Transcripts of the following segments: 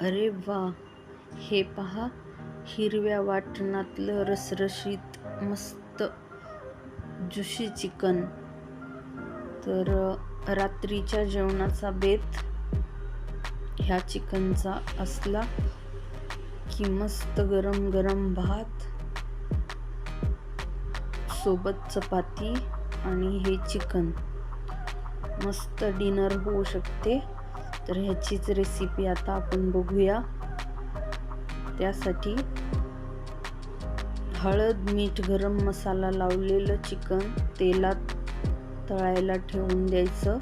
अरे वा. हे पहा हिरव्या वाटणातलं रसरशीत मस्त जुशी चिकन. तर रात्रीच्या जेवणाचा बेत ह्या चिकनचा असला की मस्त गरम गरम भात सोबत चपाती आणि हे चिकन. मस्त डिनर होऊ शकते. तर ह्याचीच रेसिपी आता आपण बघूया. त्यासाठी हळद मीठ गरम मसाला लावलेलं चिकन तेलात तळायला ठेवून द्यायचं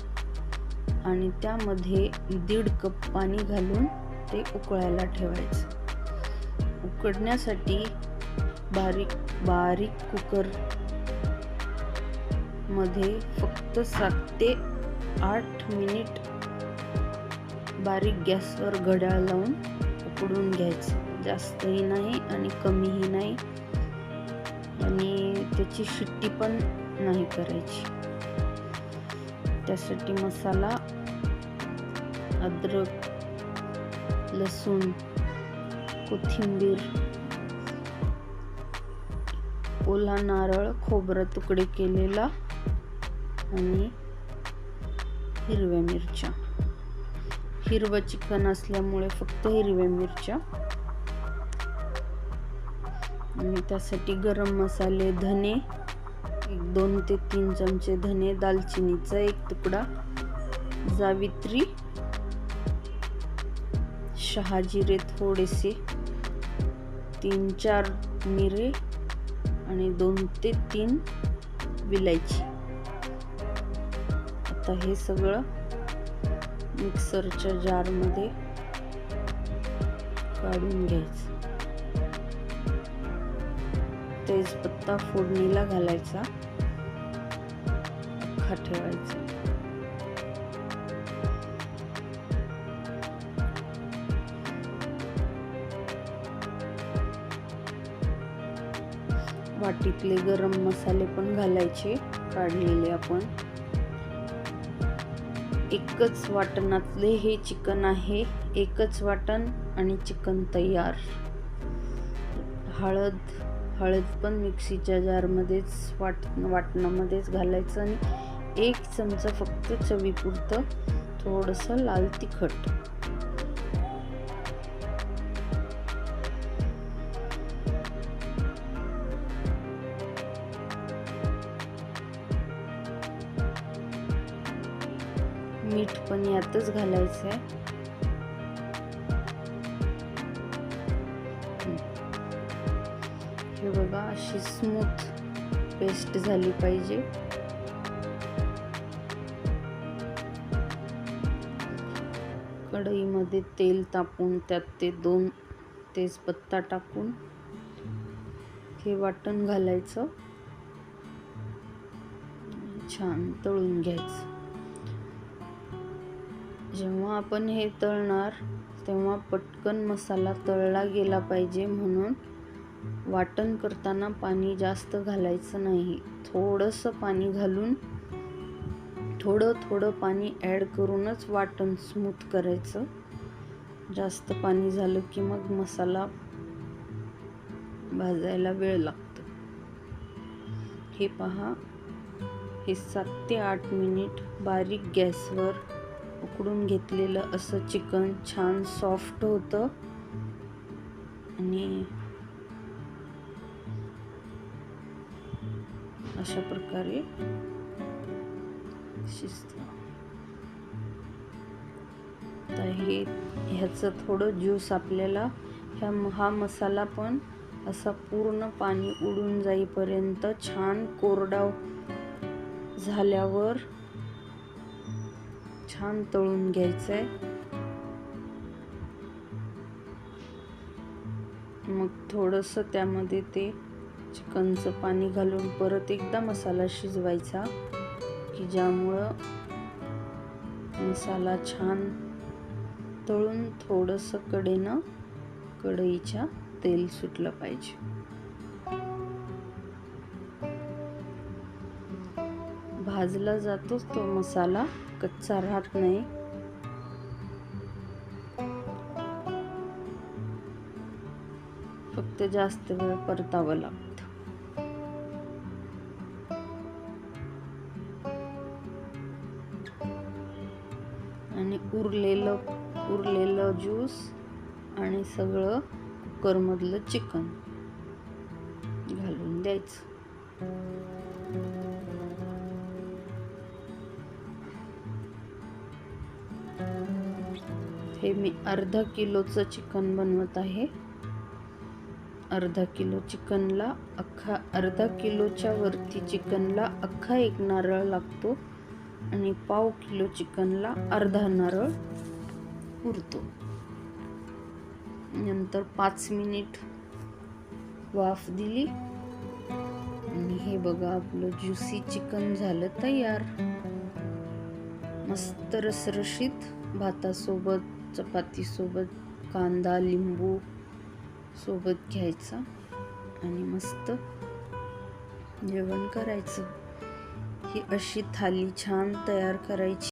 आणि त्यामध्ये दीड कप पाणी घालून ते उकळायला ठेवायचं. उकडण्यासाठी बारीक बारीक कुकरमध्ये फक्त सात ते आठ मिनिट बारीक गॅसवर घड्याळ लावून उकडून घ्यायचं. जास्तही नाही आणि कमीही नाही. आणि त्याची शिट्टी पण नाही करायची. त्यासाठी मसाला अद्रक लसूण कोथिंबीर ओला नारळ खोबरं तुकडे केलेला आणि हिरव्या मिरच्या. हिरवं चिकन असल्यामुळे फक्त हिरव्या मिरच्या. आणि त्यासाठी गरम मसाले धने एक दोन ते तीन चमचे धने दालचिनीचा एक तुकडा जावित्री शहाजिरे थोडेसे तीन चार मिरे आणि दोन ते तीन विलायची. आता हे सगळं मिक्सरच्या जारमध्ये काढून घ्यायचं. तेजपत्ता फोडणीला घालायचा. अख्खा ठेवायचा वाटीतले गरम मसाले पण घालायचे काढलेले आपण. एकच वाटणातले हे चिकन आहे. एकच वाटण आणि चिकन तयार. हळद हळद पण मिक्सीच्या जारमध्येच वाट वाटणामध्येच घालायचं आणि एक चमचा फक्त चवीपुरतं थोडंसं लाल तिखट. मीठ पण यातच घालायचं आहे हे बघा अशी स्मूथ पेस्ट झाली पाहिजे. कढईमध्ये तेल तापून त्यात ते दोन तेजपत्ता टाकून हे वाटण घालायचं. छान तळून घ्यायचं. जेव्हा आपण हे तळणार तेव्हा पटकन मसाला तळला गेला पाहिजे म्हणून वाटण करताना पाणी जास्त घालायचं नाही. थोडंसं पाणी घालून थोडं थोडं पाणी ॲड करूनच वाटण स्मूथ करायचं. जास्त पाणी झालं की मग मसाला भाजायला वेळ लागतो. हे पहा हे सात ते आठ मिनिट बारीक गॅसवर उकडून घेतलेलं असं चिकन छान सॉफ्ट होतं. आणि अशा प्रकारे शिजतं. तर हे ह्याचं थोडं ज्यूस आपल्याला ह्या हा मसाला पण असा पूर्ण पाणी उडून जाईपर्यंत छान कोरडा झाल्यावर छान तळून घ्यायचं. आहे मग थोडंसं त्यामध्ये ते चिकनचं पाणी घालून परत एकदा मसाला शिजवायचा की ज्यामुळं मसाला छान तळून थोडंसं कडेनं कढईच्या तेल सुटलं पाहिजे. भाजला जातोच तो मसाला कच्चा राहत नाही. फक्त जास्त वेळ परतावं लागतं. आणि उरलेलं उरलेलं ज्यूस आणि सगळं कुकरमधलं चिकन घालून द्यायचं. हे मी अर्धा किलोचं चिकन बनवत आहे. अर्धा किलो चिकनला अख्खा अर्धा किलोच्या वरती चिकनला अख्खा एक नारळ लागतो आणि पाव किलो चिकनला अर्धा नारळ पुरतो नंतर पाच मिनिट वाफ दिली. आणि हे बघा आपलं ज्युसी चिकन झालं तयार. मस्त रसरशीत भातासोबत चपातीसोबत कांदा लिंबू सोबत घ्यायचा आणि मस्त जेवण करायचं. ही अशी थाली छान तयार करायची.